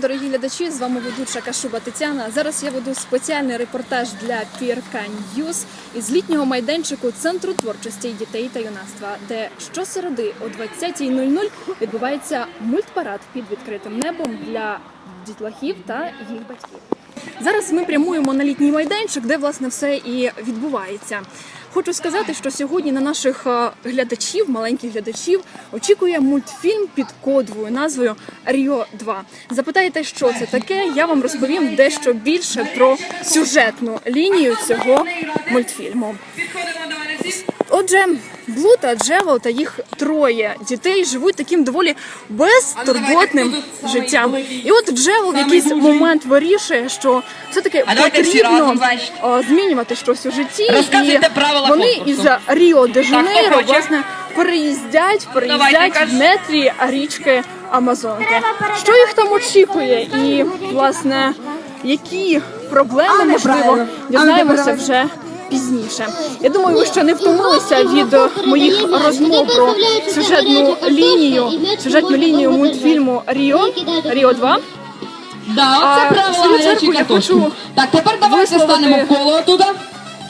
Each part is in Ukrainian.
Дорогі глядачі, з вами ведуча Кашуба Тетяна. Зараз я веду спеціальний репортаж для PRK News із літнього майданчику Центру творчості дітей та юнацтва, де щосереди о 20.00 відбувається мультпарад під відкритим небом для дітлахів та їх батьків. Зараз ми прямуємо на літній майданчик, де власне все і відбувається. Хочу сказати, що сьогодні на наших е, глядачів, маленьких глядачів, очікує мультфільм під кодовою назвою Ріо 2. Запитаєте, що це таке? Я вам розповім дещо більше про сюжетну лінію цього мультфільму. Отже, Блу та Джевел та їх троє дітей живуть таким доволі безтурботним життям. І от Джевел в якийсь момент вирішує, що все-таки А потрібно змінювати щось у житті. І вони із Ріо де Жанейро власне переїздять, переїздять Давайте, в нетрі річки Амазонки. Що їх там очікує? І власне які проблеми можливо дізнаємося вже пізніше. Я думаю, ви ще не втомилися від е, моїх розмов про сюжетну лінію, сюжетну лінію мультфільму Ріо Ріо 2. Да, А, в правила чергу я хочу Так, тепер давайте висловити- станемо в коло туди.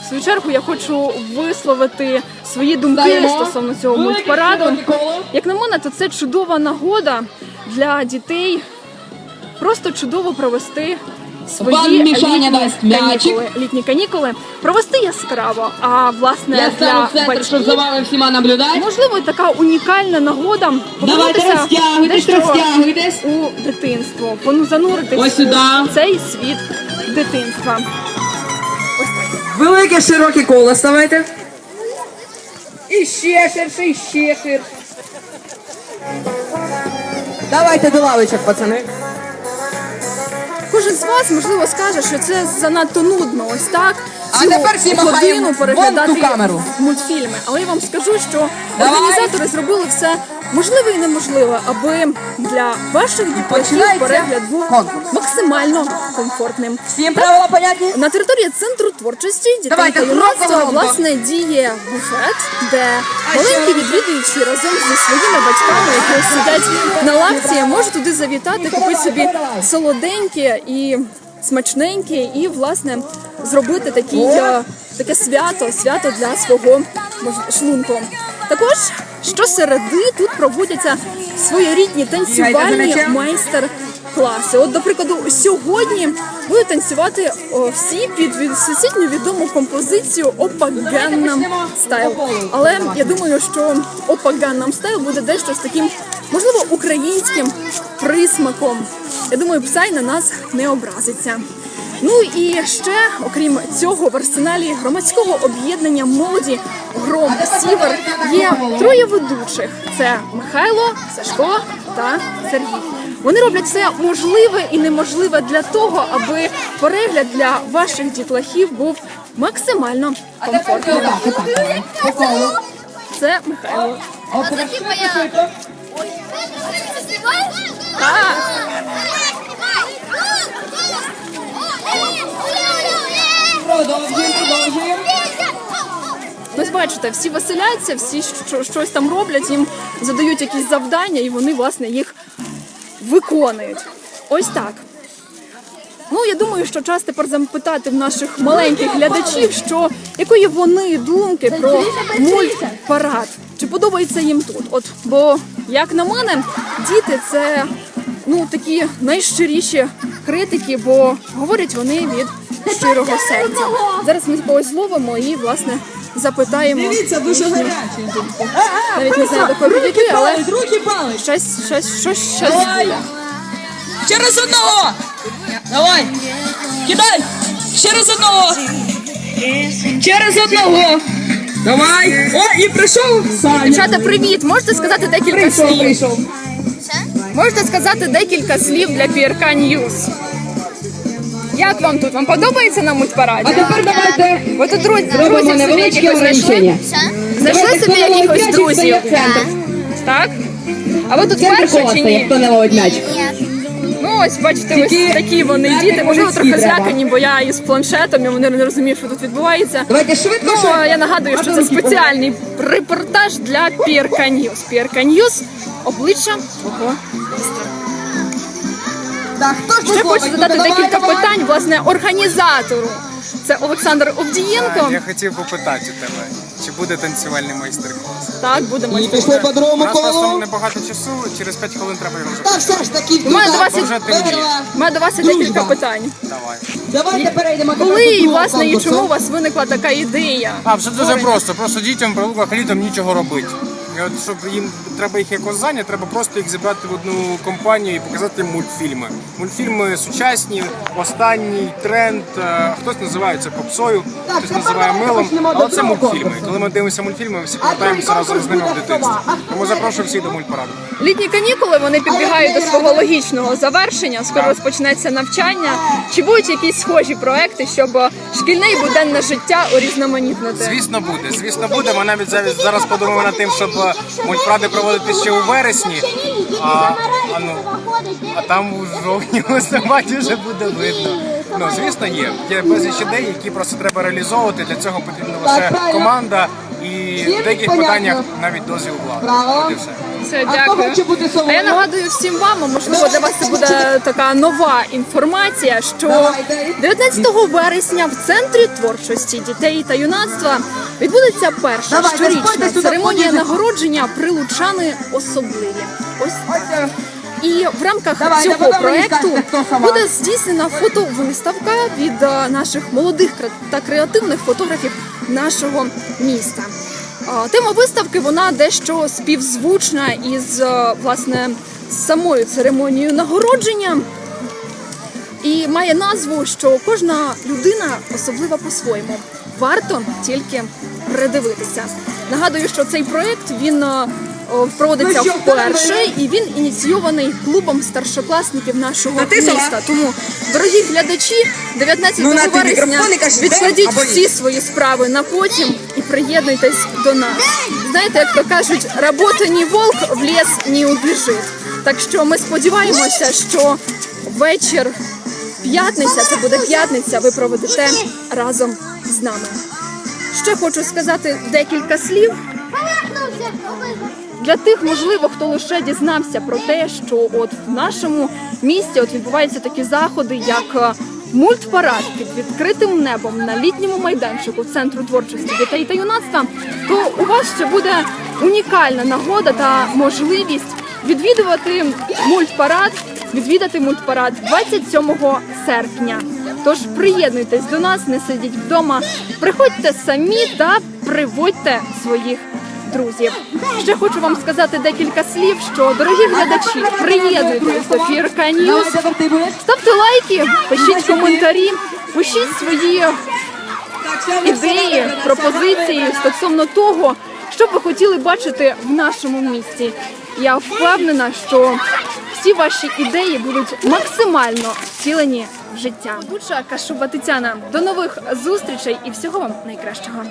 В свою чергу я хочу висловити свої думки Даємо. стосовно цього Велике мультпараду. широке коло. Як на мене, то це чудова нагода для дітей просто чудово провести свої Мішаня літні дасть м'ячик. канікули, літні канікули, провести яскраво. А власне Я для стану в центр, щоб за вами всіма наблюдати. можливо така унікальна нагода Давайте повернутися розтягуйтесь, дещо розтягуйтесь. у дитинство, пону- зануритись Ось сюди. у цей світ дитинства. Велике широке коло ставайте. І ще ширше, і ще ширше. Давайте до лавочок, пацани. Кожен з вас можливо скаже, що це занадто нудно. Ось так. А тепер всі махаємо годину вон переглядати ту камеру. мультфільми. Але я вам скажу, що Давай. організатори зробили все можливе і неможливе, аби для ваших дітей Починається перегляд був конкурс. максимально комфортним. Всім правила понятні? На території центру творчості дітей Давайте, та юнацтва громко-громко. власне діє буфет, де маленькі відвідувачі разом зі своїми батьками, які сидять на лавці, можуть туди завітати, купити собі солоденьке і смачненьке, і власне зробити такий, е, таке свято, свято для свого шлунку. Також щосереди тут проводяться своєрідні танцювальні майстер-класи. От, до прикладу, сьогодні будуть танцювати о, всі під всесвітньо відому композицію Опа Style. Але я думаю, що Опа Gangnam Style буде дещо з таким, можливо, українським присмаком. Я думаю, Псай на нас не образиться. Ну і ще, окрім цього, в арсеналі громадського об'єднання молоді Гром Сівер є троє ведучих: це Михайло, Сашко та Сергій. Вони роблять все можливе і неможливе для того, аби перегляд для ваших дітлахів був максимально комфортним. Це Михайло. Продовжуємо. Ось бачите, всі веселяться, всі щось там роблять, їм задають якісь завдання, і вони власне їх виконують. Ось так. Ну, я думаю, що час тепер запитати в наших маленьких глядачів, що якої вони думки про мультпарад. Чи подобається їм тут? От, бо, як на мене, діти це ну такі найщиріші критики, бо говорять вони від щирого серця. Зараз ми когось зловимо і власне запитаємо. Дивіться, дуже гарячий. Навіть не знаю, кого підійти, але руки палець. щось, щось, щось, щось буде. Ще раз одного. Давай. Кидай. Ще раз одного. Ще раз одного. Давай. О, і прийшов Саня. Дівчата, привіт! Можете сказати декілька Прийшов, слів? прийшов. Можете сказати декілька слів для PRK News? Як вам тут? Вам подобається на мультпараді? А тепер давайте Ви тут друзів собі невеличке якихось знайшли? собі якихось друзів? Так? А ви тут Центр чи стає, ні? хто не ловить м'яч. Ну ось бачите, ось такі вони діти. Можливо, трохи треба. злякані, бо я із планшетом, і вони не розуміють, що тут відбувається. Давайте швидко, Ну, швидко. я нагадую, що це спеціальний репортаж для PRK News. PRK News – обличчя твого міста. Так, хто ж Ще хочу задати Ну, декілька давай. питань власне організатору. Це Олександр Овдієнко. Я хотів попитати у тебе, чи буде танцювальний майстер-клас? Так, будемо. І пішли по другому нас просто колу. небагато часу, через 5 хвилин треба його вже. Та все ж таки, У мене до вас, Бо вже у мене до вас є декілька питань. Давай. Давайте перейдемо до Коли і власне і конкурсу. чому у вас виникла така ідея? А, все дуже просто. Просто дітям при луках літом нічого робити. І от щоб їм треба їх якось зайняти, треба просто їх зібрати в одну компанію і показати їм мультфільми. Мультфільми сучасні, останній тренд. е, Хтось називає це попсою, хтось називає милом, але це мультфільми. Коли ми дивимося мультфільми, ми всі повертаємося разом з ними в дитинство. Тому запрошую всіх до мультпараду. Літні канікули вони підбігають до свого логічного завершення. Скоро розпочнеться навчання. Чи будуть якісь схожі проекти, щоб шкільне і буденне життя урізноманітнити? Звісно, буде. Звісно, буде. Ми навіть зараз, зараз подумаємо над тим, щоб е, мультпради проводити ще у вересні. А, а, ну, а там у жовтні листопаді вже буде видно. Ну, звісно, є. Є безліч ідей, які просто треба реалізовувати. Для цього потрібна лише команда і в деяких питаннях навіть дозвіл влади. От і все. Дякую. бути А я нагадую всім вам, а можливо для вас це буде така нова інформація, що 19 вересня в центрі творчості дітей та юнацтва відбудеться перша щорічна церемонія нагородження прилучани особливі. Ось так. І в рамках Давайте, цього проекту скажете, буде здійснена фотовиставка від е, наших молодих та креативних фотографів нашого міста. Е, Тема виставки вона дещо співзвучна із е, власне самою церемонією нагородження. І має назву, що кожна людина особлива по-своєму. Варто тільки придивитися. Нагадую, що цей проект він проводиться Ну вперше, і він ініційований клубом старшокласників нашого міста. Тому, дорогі глядачі, 19 Ну, вересня відкладіть всі свої справи на потім і приєднуйтесь до нас. Знаєте, як то кажуть, робота ні волк в ліс не убіжить. Так що ми сподіваємося, що вечір п'ятниця, це буде п'ятниця, ви проведете разом з нами. Ще хочу сказати декілька слів для тих, можливо, хто лише дізнався про те, що от в нашому місті от відбуваються такі заходи, як е, мультпарад під відкритим небом на літньому майданчику центру творчості дітей та юнацтва, то у вас ще буде унікальна нагода та можливість відвідувати мультпарад, відвідати мультпарад 27 серпня. Тож приєднуйтесь до нас, не сидіть вдома, приходьте самі та приводьте своїх друзів. Ще хочу вам сказати декілька слів, що дорогі глядачі, приєднуйтесь до Фірка будеш? ставте лайки, пишіть коментарі, пишіть свої ідеї, пропозиції стосовно того, що б ви хотіли бачити в нашому місті. Я впевнена, що всі ваші ідеї будуть максимально втілені в життя. Буча Кашуба Тетяна. До нових зустрічей і всього вам найкращого.